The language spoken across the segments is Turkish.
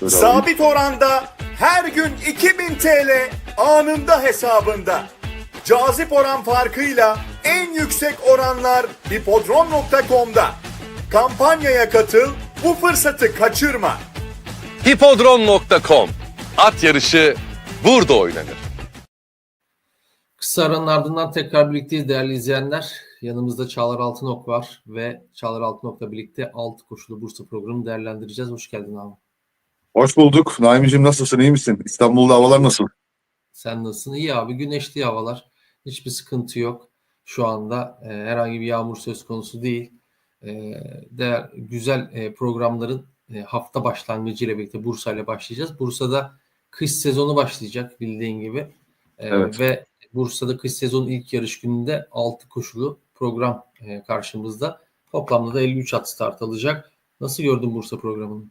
Şöyle alayım. Sabit oranda her gün 2000 TL anında hesabında. Cazip oran farkıyla en yüksek oranlar hipodrom.com'da. Kampanyaya katıl, bu fırsatı kaçırma. Hipodrom.com At yarışı burada oynanır. Kısa aranın ardından tekrar birlikteyiz değerli izleyenler. Yanımızda Çağlar Altınok var ve Çağlar Altınok'la birlikte alt koşulu Bursa programını değerlendireceğiz. Hoş geldin abi. Hoş bulduk. Naim'cim nasılsın? iyi misin? İstanbul'da havalar nasıl? Sen nasılsın? İyi abi. Güneşli havalar. Hiçbir sıkıntı yok. Şu anda e, herhangi bir yağmur söz konusu değil. E, değer, güzel e, programların e, hafta başlangıcı ile birlikte Bursa ile başlayacağız. Bursa'da kış sezonu başlayacak bildiğin gibi. E, Evet. Ve Bursa'da kış sezonun ilk yarış gününde 6 koşulu program e, karşımızda. Toplamda da 53 at start alacak. Nasıl gördün Bursa programını?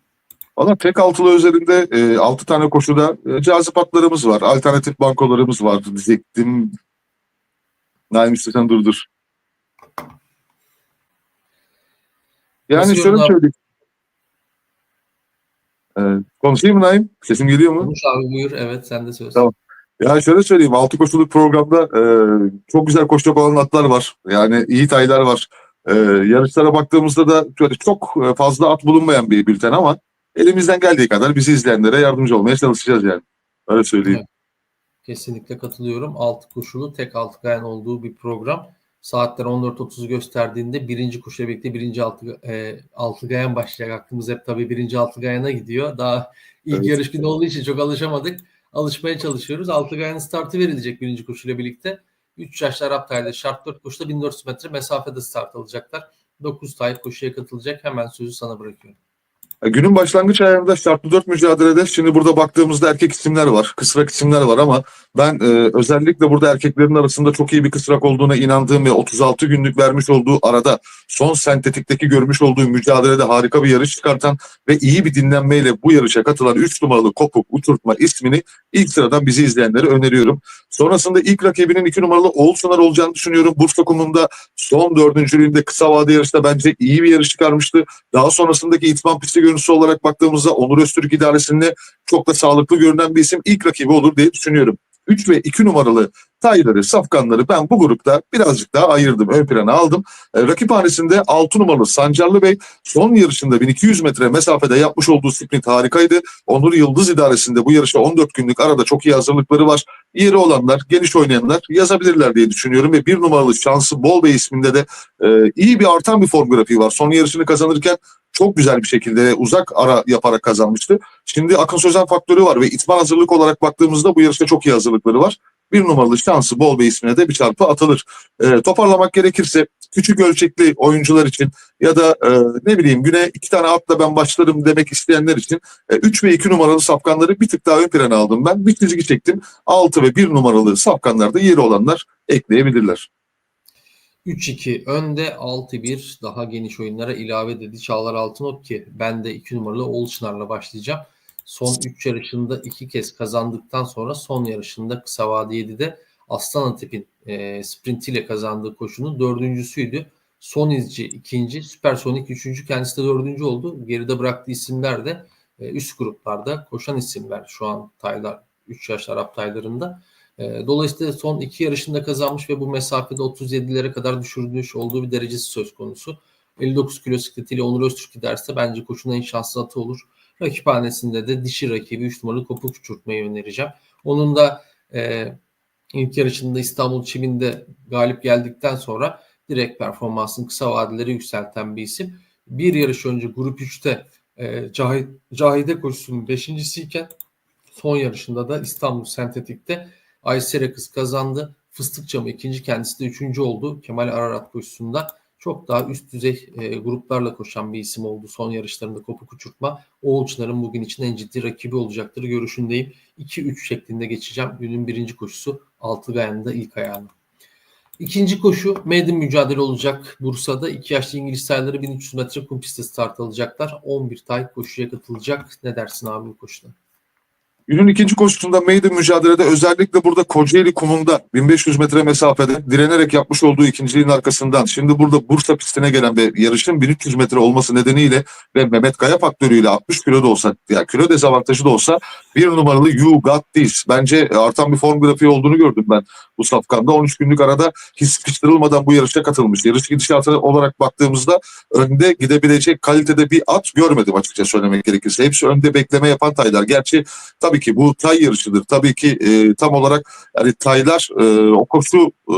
Valla tek altılı özelinde e, 6 tane koşuda e, cazip atlarımız var. Alternatif bankolarımız var diyecektim. Naim istersen durdur. Yani Nasıl şöyle söyleyeyim. E, konuşayım mı Naim? Sesim geliyor mu? Konuş abi buyur. Evet sen de söz. Tamam. Ya şöyle söyleyeyim. 6 koşuluk programda e, çok güzel koşacak olan atlar var. Yani iyi taylar var. E, yarışlara baktığımızda da şöyle çok e, fazla at bulunmayan bir bülten ama elimizden geldiği kadar bizi izleyenlere yardımcı olmaya çalışacağız yani. Öyle söyleyeyim. Kesinlikle katılıyorum. Altı koşulu tek altı gayen olduğu bir program. Saatler 14.30'u gösterdiğinde birinci koşuyla birlikte birinci altı, e, altı gayen başlayacak. Aklımız hep tabii birinci altı gayana gidiyor. Daha ilk Evet. yarış günü olduğu için çok alışamadık. Alışmaya çalışıyoruz. Altı gayanın startı verilecek birinci koşuyla birlikte. 3 yaşlı Arap taylı şart 4 koşuda 1400 metre mesafede start alacaklar. 9 tay koşuya katılacak. Hemen sözü sana bırakıyorum. E, Günün başlangıç ayarında şartlı 4 mücadelede şimdi burada baktığımızda erkek isimler var, kısrak isimler var ama ben e, özellikle burada erkeklerin arasında çok iyi bir kısrak olduğuna inandığım ve 36 günlük vermiş olduğu arada son sentetikteki görmüş olduğu mücadelede harika bir yarış çıkartan ve iyi bir dinlenmeyle bu yarışa katılan 3 numaralı Kopuk Uçurtma ismini ilk sıradan bizi izleyenlere öneriyorum. Sonrasında ilk rakibinin 2 numaralı Oğuz Sunar olacağını düşünüyorum. Bursa Kumum'da son dördüncülüğünde kısa vade yarışta bence iyi bir yarış çıkarmıştı. Daha sonrasındaki itman pisti görüntüsü olarak baktığımızda Onur Öztürk idaresinde çok da sağlıklı görünen bir isim ilk rakibi olur diye düşünüyorum. 3 ve 2 numaralı tayları, safkanları ben bu grupta birazcık daha ayırdım, ön plana aldım. E, rakip hanesinde 6 numaralı Sancarlı Bey son yarışında 1200 metre mesafede yapmış olduğu sprint harikaydı. Onur Yıldız idaresinde bu yarışa 14 günlük arada çok iyi hazırlıkları var. Yeri olanlar, geniş oynayanlar yazabilirler diye düşünüyorum ve bir numaralı Şansı Bol Bey isminde de e, iyi bir artan bir form grafiği var. Son yarışını kazanırken çok güzel bir şekilde uzak ara yaparak kazanmıştı. Şimdi Akın Sözen faktörü var ve itman hazırlık olarak baktığımızda bu yarışta çok iyi hazırlıkları var. Bir numaralı şansı Bol Bey ismine de bir çarpı atılır. E, toparlamak gerekirse küçük ölçekli oyuncular için ya da e, ne bileyim güne iki tane atla ben başlarım demek isteyenler için 3 ve 2 numaralı safkanları bir tık daha ön plana aldım ben. Bir çizgi çektim. 6 ve 1 numaralı safkanlarda yeri olanlar ekleyebilirler. 3-2 önde 6-1 daha geniş oyunlara ilave dedi Çağlar Altınok ki ben de 2 numaralı Oğuzçınar'la başlayacağım. Son 3 yarışında 2 kez kazandıktan sonra son yarışında kısa vade 7'de Aslan Atip'in e, sprintiyle kazandığı koşunun dördüncüsüydü. Son izci ikinci, Süpersonik üçüncü kendisi de dördüncü oldu. Geride bıraktığı isimler de e, üst gruplarda koşan isimler şu an taylar 3 yaş Arap taylarında. E, Dolayısıyla son iki yarışında kazanmış ve bu mesafede 37'lere kadar düşürmüş olduğu bir derecesi söz konusu. 59 kilo sikletiyle Onur Öztürk giderse bence koşunun en şanslı atı olur. Rakiphanesinde de dişi rakibi 3 numaralı kopuk uçurtmayı önereceğim. Onun da e, ilk yarışında İstanbul Çim'inde galip geldikten sonra direkt performansını kısa vadeleri yükselten bir isim. Bir yarış önce grup 3'te e, Cahit, Cahide koşusunun beşincisiyken son yarışında da İstanbul Sentetik'te Aysere kız kazandı. Fıstık Camı ikinci kendisi de üçüncü oldu. Kemal Ararat koşusunda çok daha üst düzey e, gruplarla koşan bir isim oldu. Son yarışlarında kopuk uçurtma. Oğulçların bugün için en ciddi rakibi olacaktır görüşündeyim. 2-3 şeklinde geçeceğim. Günün birinci koşusu 6 gayanında ilk ayağını. İkinci koşu maiden mücadele olacak. Bursa'da 2 yaşlı İngiliz tayları 1300 metre kum pistte start alacaklar. 11 tay koşuya katılacak. Ne dersin abi bu koşuda? Günün ikinci koşusunda maiden mücadelede özellikle burada Kocaeli kumunda 1500 metre mesafede direnerek yapmış olduğu ikinciliğin arkasından şimdi burada Bursa pistine gelen ve yarışın 1300 metre olması nedeniyle ve Mehmet Kaya faktörüyle 60 kilo da olsa yani kilo dezavantajı da olsa bir numaralı You Got This. Bence artan bir form grafiği olduğunu gördüm ben bu safkanda. 13 günlük arada hiç sıkıştırılmadan bu yarışa katılmış. Yarış gidişatı olarak baktığımızda önde gidebilecek kalitede bir at görmedim açıkça söylemek gerekirse. Hepsi önde bekleme yapan taylar. Gerçi tabii ki bu tay yarışıdır. Tabii ki e, tam olarak yani taylar e, o koşu e,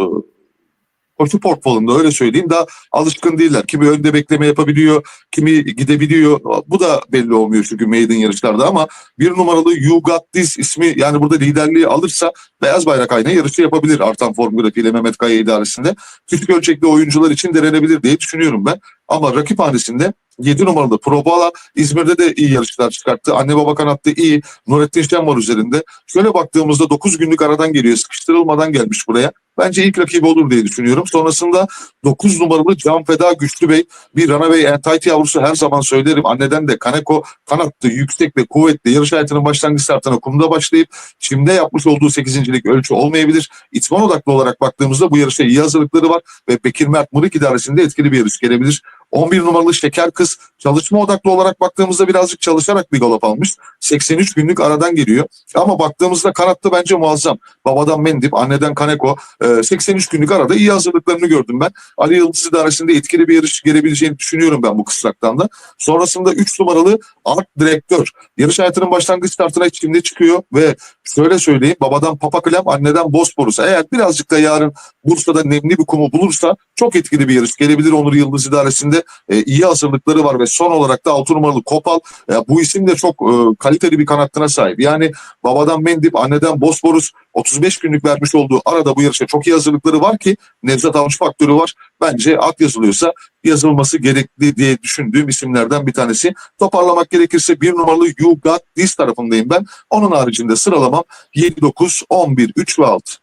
koşu portfolunda öyle söyleyeyim daha alışkın değiller. Kimi önde bekleme yapabiliyor, kimi gidebiliyor. Bu da belli olmuyor çünkü maiden yarışlarda ama bir numaralı You Got This ismi yani burada liderliği alırsa beyaz bayrak aynı yarışı yapabilir artan form grafiğiyle Mehmet Kaya idaresinde. Küçük ölçekli oyuncular için denenebilir diye düşünüyorum ben. Ama rakip hanesinde 7 numaralı Probala İzmir'de de iyi yarışlar çıkarttı. Anne baba kanatta iyi. Nurettin Şen var üzerinde. Şöyle baktığımızda 9 günlük aradan geliyor. Sıkıştırılmadan gelmiş buraya. Bence ilk rakibi olur diye düşünüyorum. Sonrasında 9 numaralı Can Feda Güçlü Bey bir Runaway Tight yavrusu her zaman söylerim. Anneden de Kaneko kanattı, yüksek ve kuvvetli. Yarış hayatının başlangıç startına kumda başlayıp çimde yapmış olduğu 8. lig ölçü olmayabilir. İtman odaklı olarak baktığımızda bu yarışa iyi hazırlıkları var ve Bekir Mert Murik idaresinde etkili bir yarış gelebilir. 11 numaralı Şeker Kız çalışma odaklı olarak baktığımızda birazcık çalışarak bir galop almış. 83 günlük aradan geliyor. Ama baktığımızda kanatta bence muazzam. Babadan Mendip, anneden Kaneko. e, 83 günlük arada iyi hazırlıklarını gördüm ben. Ali Yıldız idaresinde etkili bir yarış gelebileceğini düşünüyorum ben bu kısraktan da. Sonrasında 3 numaralı Art Direktör. Yarış hayatının başlangıç startına içinde çıkıyor ve şöyle söyleyeyim babadan Papa Klem anneden Bosporus. Eğer birazcık da yarın Bursa'da nemli bir kumu bulursa çok etkili bir yarış gelebilir Onur Yıldız idaresinde. E, iyi hazırlıkları var ve son olarak da 6 numaralı Kopal. E, bu isim de çok e, kaliteli bir kanattına sahip. Yani babadan Mendip, anneden Bosporus 35 günlük vermiş olduğu arada bu yarışa çok iyi hazırlıkları var ki Nevzat Avcı faktörü var. Bence at yazılıyorsa yazılması gerekli diye düşündüğüm isimlerden bir tanesi. Toparlamak gerekirse bir numaralı You Got This tarafındayım ben. Onun haricinde sıralamam 7, 9, 11, 3 ve 6.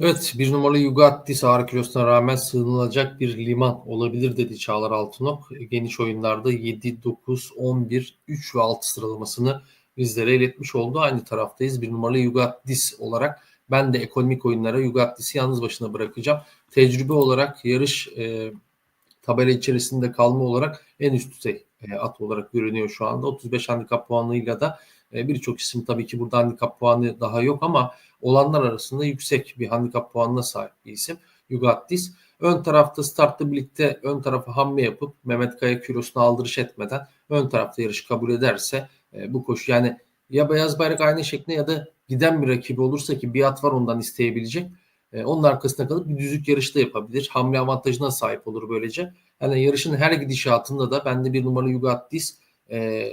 Evet bir numaralı Yugattis ağır kilosuna rağmen sığınılacak bir liman olabilir dedi Çağlar Altınok. Geniş oyunlarda 7, 9, 11, 3 ve 6 sıralamasını bizlere iletmiş oldu. Aynı taraftayız bir numaralı Yugattis olarak. Ben de ekonomik oyunlara Yugattis'i yalnız başına bırakacağım. Tecrübe olarak yarış e, tabela içerisinde kalma olarak en üst düzey e, at olarak görünüyor şu anda. 35 handikap puanıyla da e, birçok isim tabii ki burada handikap puanı daha yok ama olanlar arasında yüksek bir handikap puanına sahip bir isim. Yugattis. Ön tarafta startla birlikte ön tarafa hamle yapıp Mehmet Kaya kilosuna aldırış etmeden ön tarafta yarışı kabul ederse e, bu koşu yani ya beyaz bayrak aynı şeklinde ya da giden bir rakibi olursa ki bir at var ondan isteyebilecek. E, onun arkasına kalıp bir düzlük yarışta yapabilir. Hamle avantajına sahip olur böylece. Yani yarışın her gidişatında da bende bir numaralı Yugattis e,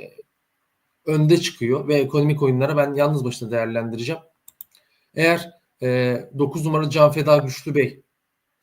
önde çıkıyor ve ekonomik oyunlara ben yalnız başına değerlendireceğim. Eğer e, 9 numaralı Can Feda Güçlü Bey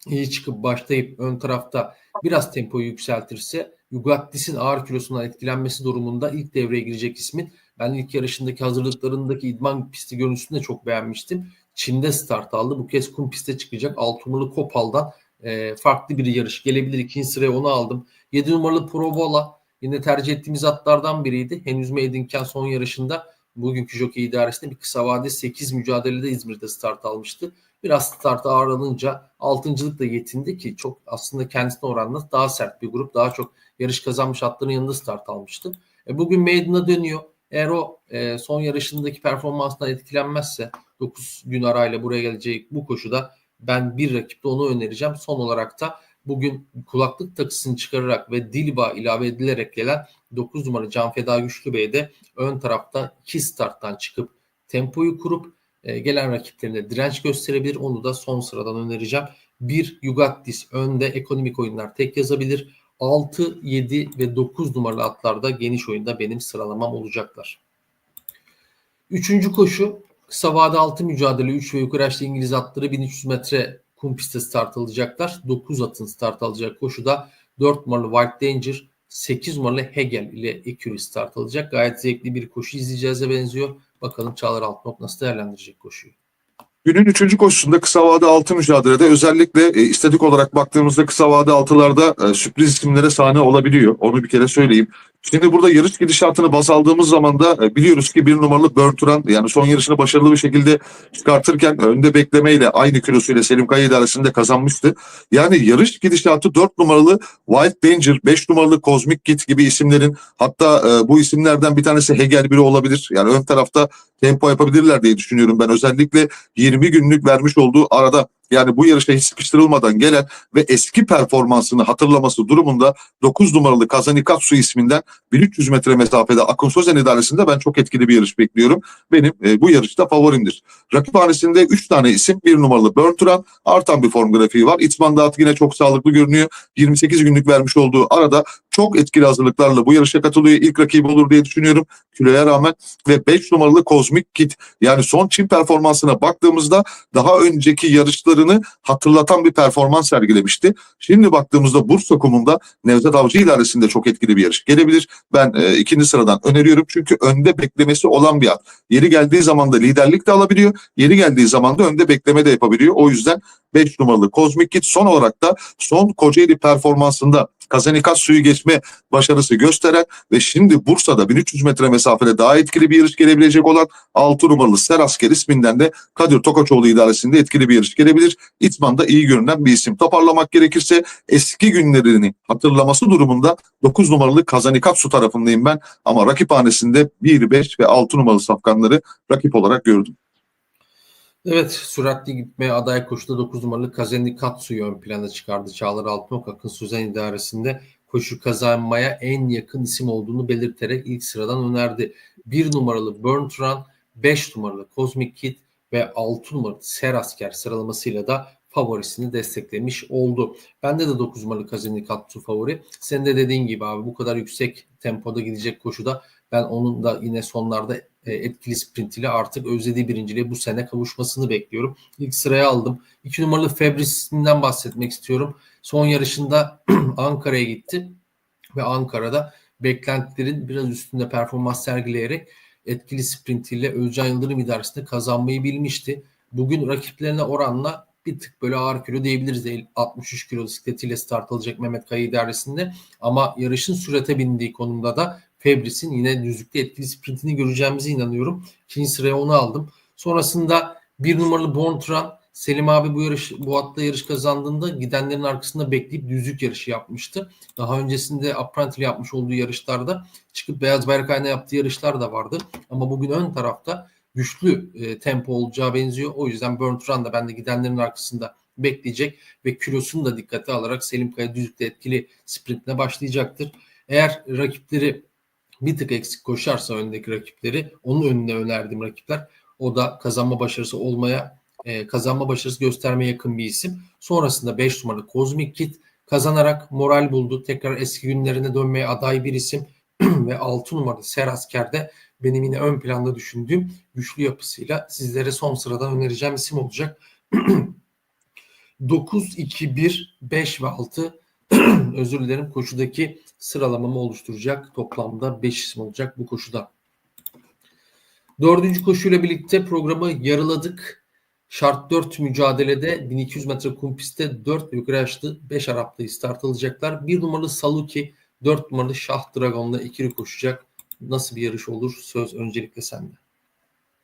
iyi çıkıp başlayıp ön tarafta biraz tempoyu yükseltirse Yugattis'in ağır kilosundan etkilenmesi durumunda ilk devreye girecek ismin ben ilk yarışındaki hazırlıklarındaki idman pisti görüntüsünü de çok beğenmiştim. Çin'de start aldı. Bu kez kum piste çıkacak. 6 numaralı Kopal'dan e, farklı bir yarış gelebilir. İkinci sıraya onu aldım. 7 numaralı Provola yine tercih ettiğimiz atlardan biriydi. Henüz Maidenken son yarışında bugünkü jockey idaresinde bir kısa vade 8 mücadelede İzmir'de start almıştı. Biraz start ağır alınca altıncılıkla yetindi ki çok aslında kendisine oranla daha sert bir grup. Daha çok yarış kazanmış atların yanında start almıştı. E, bugün Maiden'a dönüyor. Eğer o e, son yarışındaki performansından etkilenmezse 9 gün arayla buraya gelecek bu koşuda ben bir rakipte onu önereceğim. Son olarak da bugün kulaklık takısını çıkararak ve Dilba ilave edilerek gelen 9 numara Can Feda Güçlü Bey de ön tarafta 2 starttan çıkıp tempoyu kurup e, gelen rakiplerine direnç gösterebilir. Onu da son sıradan önereceğim. 1 Yugattis önde ekonomik oyunlar tek yazabilir. 6, 7 ve 9 numaralı atlarda geniş oyunda benim sıralamam olacaklar. Üçüncü koşu kısa vade altı mücadele 3 ve yukarı yaşlı İngiliz atları 1300 metre kum pistte start alacaklar. 9 atın start alacak koşuda 4 numaralı White Danger, 8 numaralı Hegel ile Ekürü start alacak. Gayet zevkli bir koşu izleyeceğize benziyor. Bakalım Çağlar Altınok nasıl değerlendirecek koşuyu. Günün üçüncü koşusunda kısa vade altı mücadelede özellikle e, istatik olarak baktığımızda kısa vade altılarda e, sürpriz isimlere sahne olabiliyor. Onu bir kere söyleyeyim. Şimdi burada yarış gidişatını baz aldığımız zaman da e, biliyoruz ki bir numaralı Bertrand yani son yarışını başarılı bir şekilde çıkartırken önde beklemeyle aynı kilosuyla Selim Kaya idaresinde kazanmıştı. Yani yarış gidişatı 4 numaralı Wild Danger, 5 numaralı Cosmic Kit gibi isimlerin hatta e, bu isimlerden bir tanesi Hegel biri olabilir. Yani ön tarafta tempo yapabilirler diye düşünüyorum ben. Özellikle 20 günlük vermiş olduğu arada yani bu yarışa hiç sıkıştırılmadan gelen ve eski performansını hatırlaması durumunda 9 numaralı Kazanikatsu isminden 1300 metre mesafede Akın Sözen idaresinde ben çok etkili bir yarış bekliyorum. Benim e, bu yarışta favorimdir. Rakiphanesinde 3 tane isim. 1 numaralı Bertrand artan bir form grafiği var. İtman Dağıt yine çok sağlıklı görünüyor. 28 günlük vermiş olduğu arada çok etkili hazırlıklarla bu yarışa katılıyor. İlk rakibi olur diye düşünüyorum kiloya rağmen. Ve 5 numaralı Cosmic Kit yani son Çin performansına baktığımızda daha önceki yarışlarını hatırlatan bir performans sergilemişti. Şimdi baktığımızda Bursa kumunda Nevzat Avcı idaresinde çok etkili bir yarış gelebilir. Ben e, ikinci sıradan öneriyorum çünkü önde beklemesi olan bir at. Yeri geldiği zaman da liderlik de alabiliyor. Yeri geldiği zaman da önde bekleme de yapabiliyor. O yüzden 5 numaralı Cosmic Kit son olarak da son Kocaeli performansında Kazanikas suyu geçme başarısı gösteren ve şimdi Bursa'da 1300 metre mesafede daha etkili bir yarış gelebilecek olan 6 numaralı Serasker isminden de Kadir Tokaçoğlu idaresinde etkili bir yarış gelebilir. İtman'da iyi görünen bir isim. Toparlamak gerekirse eski günlerini hatırlaması durumunda 9 numaralı Kazanikatsu tarafındayım ben ama rakiphanesinde 1, 5 ve 6 numaralı safkanları rakip olarak gördüm. Evet süratli gitmeye aday koşuda 9 numaralı Kazeni Katsu'yu ön plana çıkardı. Çağlar Altınok Akın Sözen idaresinde koşu kazanmaya en yakın isim olduğunu belirterek ilk sıradan önerdi. 1 numaralı Burn Run, 5 numaralı Cosmic Kid ve 6 numaralı Serasker sıralamasıyla da favorisini desteklemiş oldu. Bende de 9 numaralı Kazeni Katsu favori. Senin de dediğin gibi abi bu kadar yüksek tempoda gidecek koşuda ben onun da yine sonlarda e, etkili sprint ile artık özlediği birinciliğe bu sene kavuşmasını bekliyorum. İlk sıraya aldım. 2 numaralı Febris isminden bahsetmek istiyorum. Son yarışında Ankara'ya gitti ve Ankara'da beklentilerin biraz üstünde performans sergileyerek etkili sprintiyle Özcan Yıldırım idaresinde kazanmayı bilmişti. Bugün rakiplerine oranla bir tık böyle ağır kilo diyebiliriz. 63 kilo bisikletiyle start alacak Mehmet Kaya idaresinde. Ama yarışın sürete bindiği konumda da Febris'in yine düzlükte etkili sprintini göreceğimize inanıyorum. İkinci sıraya onu aldım. Sonrasında bir numaralı Born Tran Selim abi bu yarış bu atla yarış kazandığında gidenlerin arkasında bekleyip düzlük yarışı yapmıştı. Daha öncesinde Apprentice yapmış olduğu yarışlarda çıkıp beyaz bayrak ayna yaptığı yarışlar da vardı. Ama bugün ön tarafta güçlü e, tempo olacağı benziyor. O yüzden Burn Turan da bende gidenlerin arkasında bekleyecek ve kilosunu da dikkate alarak Selim Kaya düzlükte etkili sprintine başlayacaktır. Eğer rakipleri bir tık eksik koşarsa öndeki rakipleri onun önüne önerdiğim rakipler o da kazanma başarısı olmaya e, kazanma başarısı göstermeye yakın bir isim. Sonrasında 5 numaralı Cosmic Kid kazanarak moral buldu. Tekrar eski günlerine dönmeye aday bir isim ve 6 numaralı Serasker'de benim yine ön planda düşündüğüm güçlü yapısıyla sizlere son sıradan önereceğim isim olacak. 9, 2, 1, 5 ve 6 özür dilerim koşudaki sıralamamı oluşturacak. Toplamda 5 isim olacak bu koşuda. Dördüncü koşuyla birlikte programı yarıladık. Şart 4 mücadelede 1200 metre kum pistte 4 yukarı yaşlı 5 Arap'ta start alacaklar. 1 numaralı Saluki, 4 numaralı Şah Dragon'la ikili koşacak. Nasıl bir yarış olur? Söz öncelikle sende.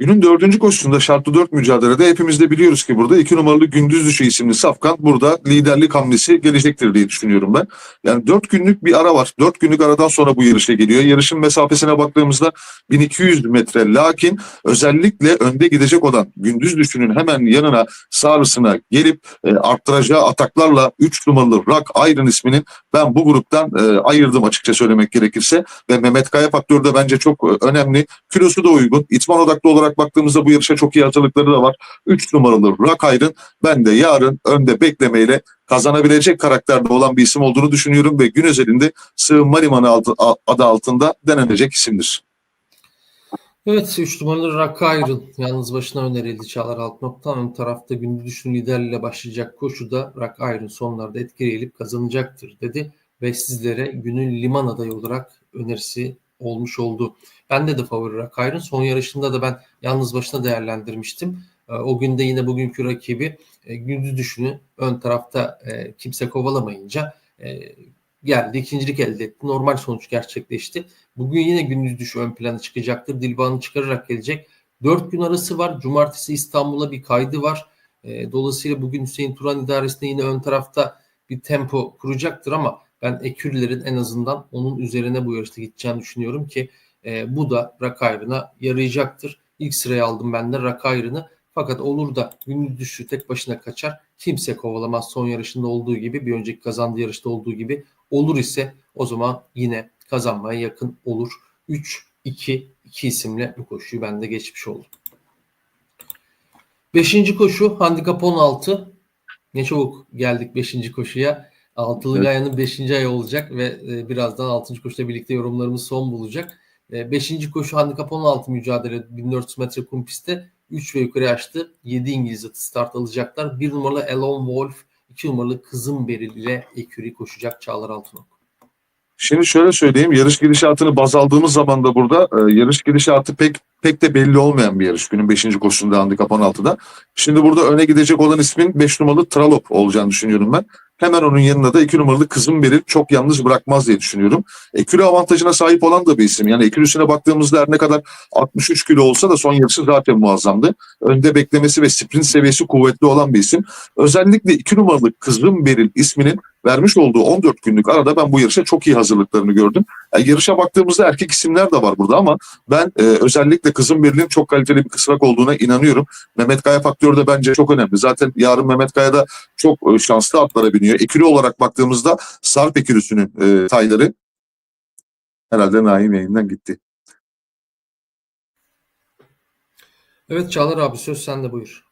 Günün dördüncü koşusunda şartlı dört mücadelede hepimiz de biliyoruz ki burada iki numaralı Gündüz Düşü isimli Safkan burada liderlik hamlesi gelecektir diye düşünüyorum ben. Yani dört günlük bir ara var. Dört günlük aradan sonra bu yarışa geliyor. Yarışın mesafesine baktığımızda 1200 metre lakin özellikle önde gidecek olan Gündüz Düşü'nün hemen yanına sağrısına gelip e, arttıracağı ataklarla 3 numaralı Rock Iron isminin ben bu gruptan e, ayırdım açıkça söylemek gerekirse ve Mehmet Kaya faktörü de bence çok e, önemli. Kilosu da uygun. İtman odaklı olarak baktığımızda bu yarışa çok iyi hazırlıkları da var. 3 numaralı Rock ben de yarın önde beklemeyle kazanabilecek karakterde olan bir isim olduğunu düşünüyorum ve gün özelinde Sığınma Limanı adı altında denenecek isimdir. Evet 3 numaralı Rock yalnız başına önerildi Çağlar Altınok'tan. Ön tarafta gündüz düşün liderliğiyle başlayacak koşuda Rock Iron sonlarda etkileyip kazanacaktır dedi. Ve sizlere günün liman adayı olarak önerisi olmuş oldu. Bende de favori Rock Iron. Son yarışında da ben yalnız başına değerlendirmiştim. E, O günde yine bugünkü rakibi e, gündüz düşünü ön tarafta e, kimse kovalamayınca e, geldi. ikincilik elde etti. Normal sonuç gerçekleşti. Bugün yine gündüz düşü ön plana çıkacaktır. Dilban'ı çıkararak gelecek. Dört gün arası var. Cumartesi İstanbul'a bir kaydı var. Dolayısıyla bugün Hüseyin Turan idaresinde yine ön tarafta bir tempo kuracaktır ama ben ekürlerin en azından onun üzerine bu yarışta gideceğini düşünüyorum ki e, bu da rak ayrına yarayacaktır. İlk sıraya aldım ben de rak ayrını. Fakat olur da gündüz düşüşü tek başına kaçar. Kimse kovalamaz son yarışında olduğu gibi bir önceki kazandığı yarışta olduğu gibi. Olur ise o zaman yine kazanmaya yakın olur. 3 2 2 isimle bu koşuyu ben de geçmiş oldum. Beşinci koşu handikap 16. Ne çabuk geldik beşinci koşuya. Altılı Evet. Gaya'nın beşinci ayı olacak ve e, birazdan altıncı koşuyla birlikte yorumlarımız son bulacak. E, beşinci koşu handikap 16 mücadele 1400 metre kum pistte 3 ve yukarı açtı. 7 İngiliz atı start alacaklar. 1 numaralı Elon Wolf, 2 numaralı Kızım Beril ile Eküri koşacak Çağlar Altınok. Şimdi şöyle söyleyeyim. Yarış gidişatını baz aldığımız zaman da burada e, yarış gidişatı pek pek de belli olmayan bir yarış. Günün 5. koşusunda handikap 16'da. Şimdi burada öne gidecek olan ismin 5 numaralı Tralop olacağını düşünüyorum ben. Hemen onun yanına da 2 numaralı Kızım Beril çok yalnız bırakmaz diye düşünüyorum. Ekürü avantajına sahip olan da bir isim. Yani ekürüsüne baktığımızda her ne kadar 63 kilo olsa da son yarışı zaten muazzamdı. Önde beklemesi ve sprint seviyesi kuvvetli olan bir isim. Özellikle 2 numaralı Kızım Beril isminin vermiş olduğu 14 günlük arada ben bu yarışa çok iyi hazırlıklarını gördüm. Yani yarışa baktığımızda erkek isimler de var burada ama ben e, özellikle Kızım Beril'in çok kaliteli bir kısrak olduğuna inanıyorum. Mehmet Kaya faktörü de bence çok önemli. Zaten yarın Mehmet Kaya da çok e, şanslı atlara biniyor. Ekürü olarak baktığımızda Sarp ekürüsünün e, tayları herhalde Naim yayından gitti. Evet Çağlar abi söz sende buyur.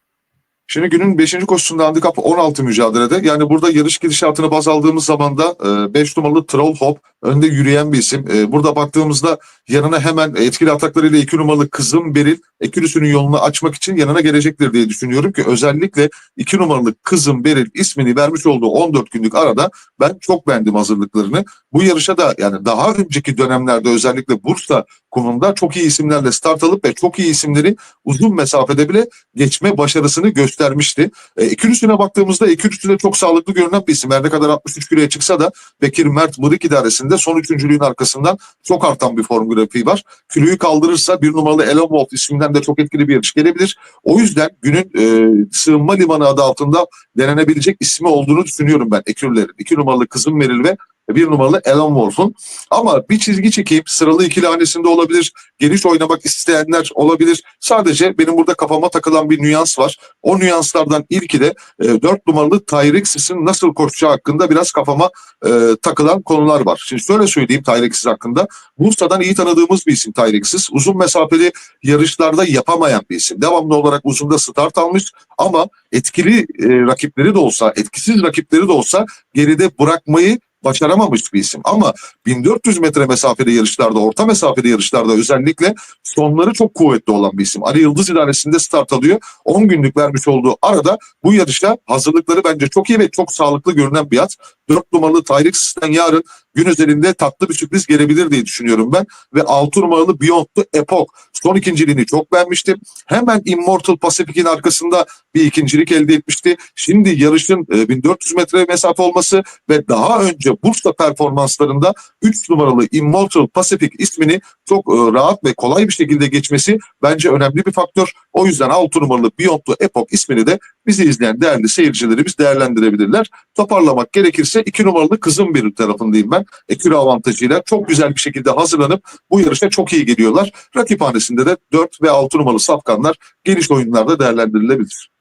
Şimdi günün 5. koşusunda handikap 16 mücadelede. Yani burada yarış gidişatını baz aldığımız zaman da 5 numaralı Troll Hop önde yürüyen bir isim. E, Burada baktığımızda yanına hemen etkili ataklarıyla 2 numaralı Kızım Beril ekürüsünün yolunu açmak için yanına gelecektir diye düşünüyorum ki özellikle 2 numaralı Kızım Beril ismini vermiş olduğu 14 günlük arada ben çok beğendim hazırlıklarını. Bu yarışa da yani daha önceki dönemlerde özellikle Bursa kumunda çok iyi isimlerle start alıp ve çok iyi isimleri uzun mesafede bile geçme başarısını göstermişti. E, Ekürüsüne baktığımızda Ekürüsü de çok sağlıklı görünen bir isim. Her ne kadar 63 kiloya çıksa da Bekir Mert Mırık idaresinde son üçüncülüğün arkasından çok artan bir form grafiği var. Kiloyu kaldırırsa bir numaralı Elon Wolf isminden de çok etkili bir yarış gelebilir. O yüzden günün e, sığınma limanı adı altında denenebilecek ismi olduğunu düşünüyorum ben Ekürlerin. İki numaralı Kızım Meril ve bir numaralı Elon Wolf'un. Ama bir çizgi çekeyim. Sıralı ikili hanesinde olabilir. Geniş oynamak isteyenler olabilir. Sadece benim burada kafama takılan bir nüans var. O nüanslardan ilki de e, 4 numaralı Tyrexis'in nasıl koşacağı hakkında biraz kafama e, takılan konular var. Şimdi şöyle söyleyeyim Tyrexis hakkında. Bursa'dan iyi tanıdığımız bir isim Tyrexis. Uzun mesafeli yarışlarda yapamayan bir isim. Devamlı olarak uzunda start almış ama etkili e, rakipleri de olsa, etkisiz rakipleri de olsa geride bırakmayı başaramamış bir isim. Ama 1400 metre mesafeli yarışlarda, orta mesafeli yarışlarda özellikle sonları çok kuvvetli olan bir isim. Ali Yıldız idaresinde start alıyor. 10 günlük vermiş olduğu arada bu yarışta hazırlıkları bence çok iyi ve çok sağlıklı görünen bir at. 4 numaralı Tyrexis'ten yarın gün özelinde tatlı bir sürpriz gelebilir diye düşünüyorum ben. Ve 6 numaralı Beyond the Epoch. Son ikinciliğini çok beğenmiştim. Hemen Immortal Pacific'in arkasında bir ikincilik elde etmişti. Şimdi yarışın e, 1400 metre mesafe olması ve daha önce Bursa performanslarında 3 numaralı Immortal Pacific ismini çok e, rahat ve kolay bir şekilde geçmesi bence önemli bir faktör. O yüzden 6 numaralı Beyond the Epoch ismini de bizi izleyen değerli seyircilerimiz değerlendirebilirler. Toparlamak gerekirse 2 numaralı Kızım bir tarafındayım ben. Ekürü avantajıyla çok güzel bir şekilde hazırlanıp bu yarışa çok iyi geliyorlar. Rakiphanesinde de 4 ve 6 numaralı safkanlar geniş oyunlarda değerlendirilebilir.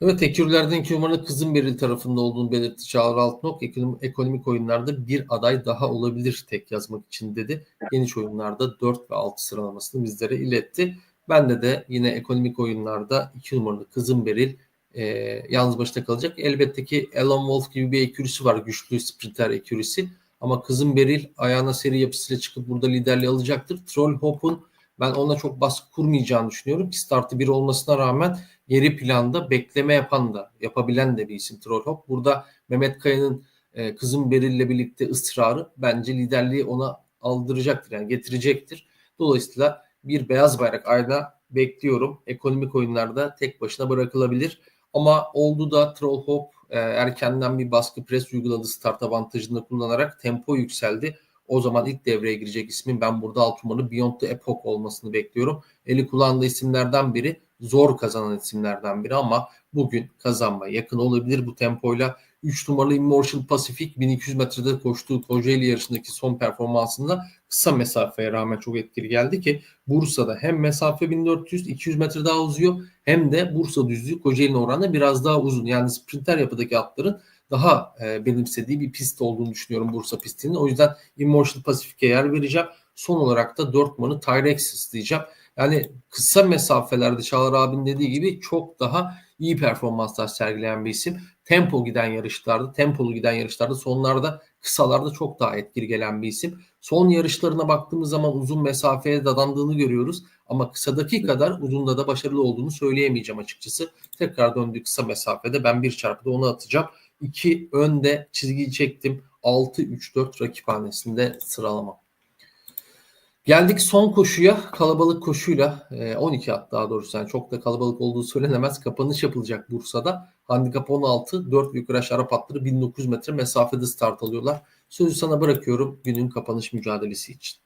Evet ekürlerden iki numaralı Kızım Beril tarafında olduğunu belirtti Çağlar Altınok. Ekonom- Ekonomik oyunlarda bir aday daha olabilir tek yazmak için dedi. Geniş oyunlarda 4 ve 6 sıralamasını bizlere iletti. Bende de yine ekonomik oyunlarda 2 numaralı Kızım Beril e, yalnız başına kalacak. Elbette ki Elon Wolf gibi bir ekürüsü var. Güçlü sprinter ekürüsü. Ama Kızım Beril ayağına seri yapısıyla çıkıp burada liderliği alacaktır. Troll Hop'un ben ona çok baskı kurmayacağını düşünüyorum ki startı bir olmasına rağmen geri planda bekleme yapan da yapabilen de bir isim Troll Hop. Burada Mehmet Kaya'nın e, kızım Beril'le birlikte ısrarı bence liderliği ona aldıracaktır yani getirecektir. Dolayısıyla bir beyaz bayrak ayna bekliyorum. Ekonomik oyunlarda tek başına bırakılabilir. Ama oldu da Troll Hop e, erkenden bir baskı pres uyguladı start avantajını kullanarak tempo yükseldi. O zaman ilk devreye girecek ismin ben burada alt numaralı Beyond the Epoch olmasını bekliyorum. Eli kullandığı isimlerden biri zor kazanan isimlerden biri ama bugün kazanmaya yakın olabilir bu tempoyla. 3 numaralı Immortal Pacific 1200 metrede koştuğu Kocaeli yarışındaki son performansında kısa mesafeye rağmen çok etkili geldi ki Bursa'da hem mesafe 1400-200 metre daha uzuyor hem de Bursa düzlüğü Kocaeli'nin oranla biraz daha uzun. Yani sprinter yapıdaki atların daha e, benimsediği bir pist olduğunu düşünüyorum Bursa pistinin. O yüzden Immortal Pacific'e yer vereceğim. Son olarak da 4 numaralı Tyrex isteyeceğim. Yani kısa mesafelerde Çağlar abinin dediği gibi çok daha iyi performanslar sergileyen bir isim. Tempo giden yarışlarda, tempolu giden yarışlarda sonlarda kısalarda çok daha etkili gelen bir isim. Son yarışlarına baktığımız zaman uzun mesafeye dadandığını görüyoruz. Ama kısadaki kadar uzunda da başarılı olduğunu söyleyemeyeceğim açıkçası. Tekrar döndüğü kısa mesafede ben bir çarpıda onu atacağım. 2 önde çizgiyi çektim. 6-3-4 rakiphanesinde sıralama. Geldik son koşuya. Kalabalık koşuyla e, 12 at daha doğrusu yani çok da kalabalık olduğu söylenemez. Kapanış yapılacak Bursa'da. Handikap 16, 4 yukarı aşağı Arap atları 1900 metre mesafede start alıyorlar. Sözü sana bırakıyorum günün kapanış mücadelesi için.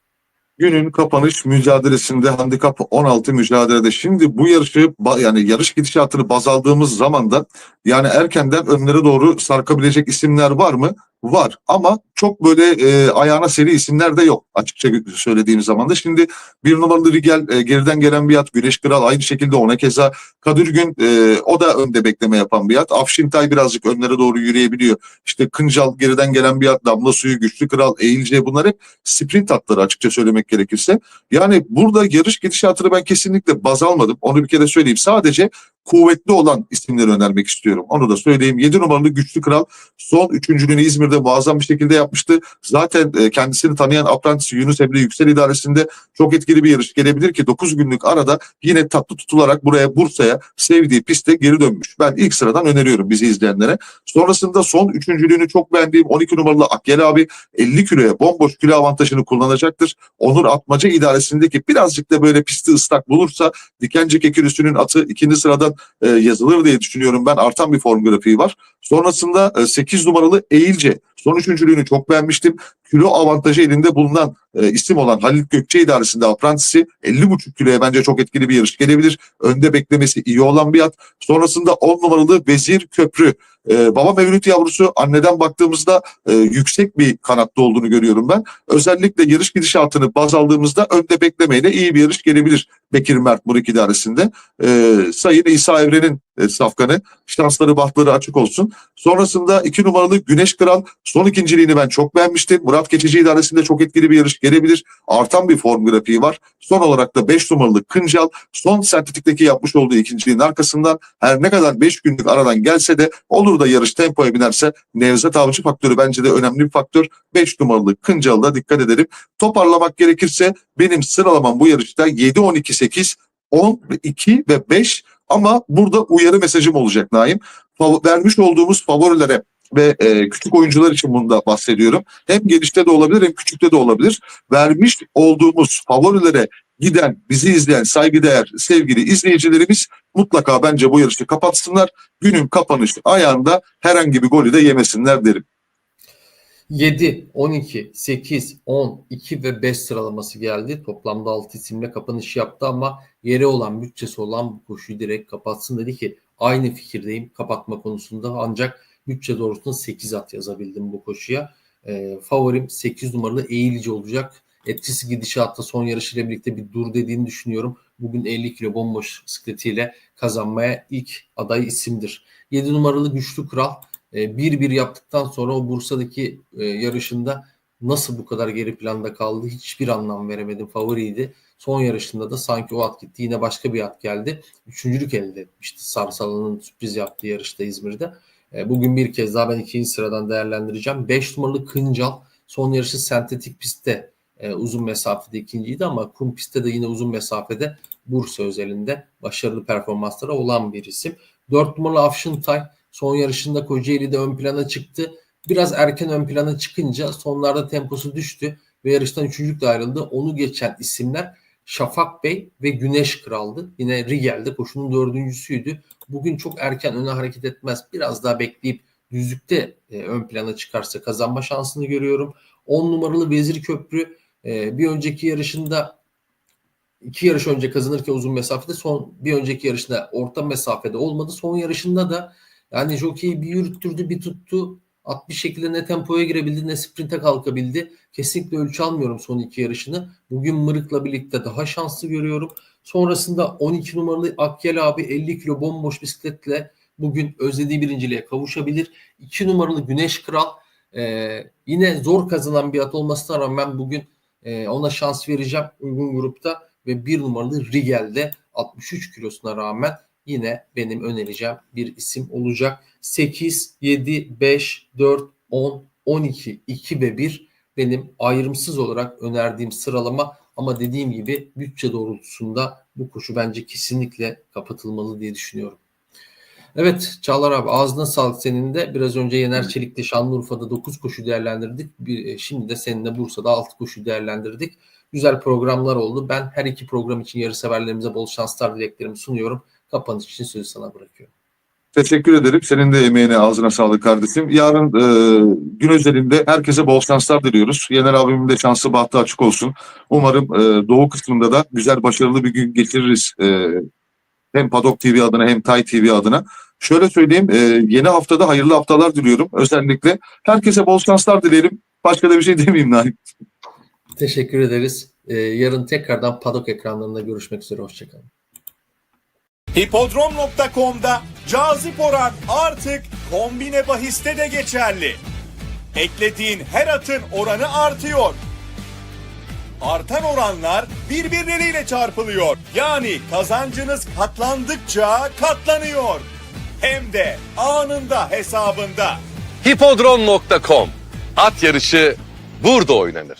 Günün kapanış mücadelesinde handikap 16 mücadelede. Şimdi bu yarışı yani yarış gidişatını baz aldığımız zaman da yani erkenden önlere doğru sarkabilecek isimler var mı? Var ama çok böyle e, ayağına seri isimler de yok açıkça söylediğim zaman da. Şimdi bir numaralı Rigel e, geriden gelen bir at. Güneş Kral aynı şekilde ona keza Kadırgün e, o da önde bekleme yapan bir at. Afşintay birazcık önlere doğru yürüyebiliyor. İşte Kıncal geriden gelen bir at. Damla Suyu, Güçlü Kral, Eğilce bunlar hep sprint atları açıkça söylemek gerekirse. Yani burada yarış gidişatını ben kesinlikle baz almadım. Onu bir kere söyleyeyim. Sadece kuvvetli olan isimleri önermek istiyorum. Onu da söyleyeyim. 7 numaralı Güçlü Kral son üçüncülüğünü İzmir'de muazzam bir şekilde yapmıştı. Zaten e, kendisini tanıyan Apprentice Yunus Emre Yüksel idaresinde çok etkili bir yarış gelebilir ki 9 günlük arada yine tatlı tutularak buraya Bursa'ya sevdiği piste geri dönmüş. Ben ilk sıradan öneriyorum bizi izleyenlere. Sonrasında son üçüncülüğünü çok beğendiğim 12 numaralı Akyel abi 50 kiloya bomboş kilo avantajını kullanacaktır. Onur Atmaca idaresindeki birazcık da böyle pisti ıslak bulursa Dikencik Ekürüsü'nün atı ikinci sıradan e, yazılır diye düşünüyorum ben. Artan bir form grafiği var. Sonrasında e, 8 numaralı Eğilce. Son üçüncülüğünü çok beğenmiştim. Kilo avantajı elinde bulunan e, isim olan Halil Gökçe idaresinde Apprentice'i 50,5 kiloya bence çok etkili bir yarış gelebilir. Önde beklemesi iyi olan bir at. Sonrasında 10 numaralı Vezir Köprü. E, baba Mevlüt yavrusu anneden baktığımızda e, yüksek bir kanatta olduğunu görüyorum ben. Özellikle yarış gidişatını baz aldığımızda önde beklemeyle iyi bir yarış gelebilir Bekir Mert Murik idaresinde. E, Sayın İsa Evren'in e, safkanı. Şansları bahtları açık olsun. Sonrasında 2 numaralı Güneş Kral son ikinciliğini ben çok beğenmiştim. Murat Keçici idaresinde çok etkili bir yarış gelebilir. Artan bir form grafiği var. Son olarak da 5 numaralı Kıncal son sentetikteki yapmış olduğu ikinciliğin arkasından her ne kadar 5 günlük aradan gelse de olur da yarış tempoya binerse Nevzat Avcı faktörü bence de önemli bir faktör. 5 numaralı Kıncal'da dikkat edelim. Toparlamak gerekirse benim sıralamam bu yarışta 7, 12, 8, 10, 2 ve 5 ama burada uyarı mesajım olacak Naim. Vermiş olduğumuz favorilere ve e, küçük oyuncular için bunu da bahsediyorum. Hem genişte de olabilir hem küçükte de olabilir. Vermiş olduğumuz favorilere giden, bizi izleyen saygıdeğer sevgili izleyicilerimiz mutlaka bence bu yarışı kapatsınlar. Günün kapanışı ayağında herhangi bir golü de yemesinler derim. 7, 12, 8, 10, 2 ve 5 sıralaması geldi. Toplamda 6 isimle kapanış yaptı ama yeri olan, bütçesi olan bu koşuyu direkt kapatsın dedi ki aynı fikirdeyim kapatma konusunda ancak bütçe doğrultusunda 8 at yazabildim bu koşuya. Ee, favorim 8 numaralı eğilici olacak. Etkisi gidişatta son yarışıyla birlikte bir dur dediğini düşünüyorum. Bugün 50 kilo bomboş bisikletiyle kazanmaya ilk aday isimdir. 7 numaralı güçlü kral 1-1 yaptıktan sonra o Bursa'daki e, yarışında nasıl bu kadar geri planda kaldı hiçbir anlam veremedim. Favoriydi. Son yarışında da sanki o at gitti. Yine başka bir at geldi. Üçüncülük elde etmişti. Sarsalan'ın sürpriz yaptığı yarışta İzmir'de. E, Bugün bir kez daha ben ikinci sıradan değerlendireceğim. 5 numaralı Kıncal son yarışı sentetik pistte e, uzun mesafede ikinciydi ama kum pistte de yine uzun mesafede Bursa özelinde başarılı performansları olan bir isim. 4 numaralı Afşıntay son yarışında Kocaeli'de ön plana çıktı. Biraz erken ön plana çıkınca sonlarda temposu düştü ve yarıştan üçüncülükle ayrıldı. Onu geçen isimler Şafak Bey ve Güneş Kral'dı. Yine Rigel'de koşunun dördüncüsüydü. Bugün çok erken öne hareket etmez. Biraz daha bekleyip düzlükte e, ön plana çıkarsa kazanma şansını görüyorum. 10 numaralı Vezir Köprü e, bir önceki yarışında iki yarış önce kazanırken uzun mesafede son bir önceki yarışında orta mesafede olmadı. Son yarışında da yani jokeyi bir yürüttürdü bir tuttu. At bir şekilde ne tempoya girebildi ne sprinte kalkabildi. Kesinlikle ölçü almıyorum son iki yarışını. Bugün Mırık'la birlikte daha şanslı görüyorum. Sonrasında 12 numaralı Akyel abi 50 kilo bomboş bisikletle bugün özlediği birinciliğe kavuşabilir. 2 numaralı Güneş Kral e, yine zor kazanan bir at olmasına rağmen bugün e, ona şans vereceğim uygun grupta ve 1 numaralı Rigel'de 63 kilosuna rağmen yine benim önereceğim bir isim olacak. 8, 7, 5, 4, 10, 12, 2 ve 1 benim ayrımsız olarak önerdiğim sıralama ama dediğim gibi bütçe doğrultusunda bu koşu bence kesinlikle kapatılmalı diye düşünüyorum. Evet Çağlar abi ağzına sağlık senin de. Biraz önce Yener Çelik'te Şanlıurfa'da 9 koşu değerlendirdik. Bir, e, şimdi de seninle Bursa'da 6 koşu değerlendirdik. Güzel programlar oldu. Ben her iki program için yarı severlerimize bol şanslar dileklerimi sunuyorum. Kapanış için sözü sana bırakıyorum. Teşekkür ederim. Senin de emeğine ağzına sağlık kardeşim. Yarın e, gün özelinde herkese bol şanslar diliyoruz. Yener abimin de şansı bahtı açık olsun. Umarım e, doğu kısmında da güzel başarılı bir gün geçiririz. E, hem Padok TV adına hem Tay TV adına. Şöyle söyleyeyim e, yeni haftada hayırlı haftalar diliyorum. Özellikle herkese bol şanslar dileyelim. Başka da bir şey demeyeyim Naim. Teşekkür ederiz. Ee, yarın tekrardan Padok ekranlarında görüşmek üzere. Hoşçakalın. Hipodrom.com'da cazip oran artık kombine bahiste de geçerli. Eklediğin her atın oranı artıyor. Artan oranlar birbirleriyle çarpılıyor. Yani kazancınız katlandıkça katlanıyor. Hem de anında hesabında. Hipodrom.com At yarışı burada oynanır.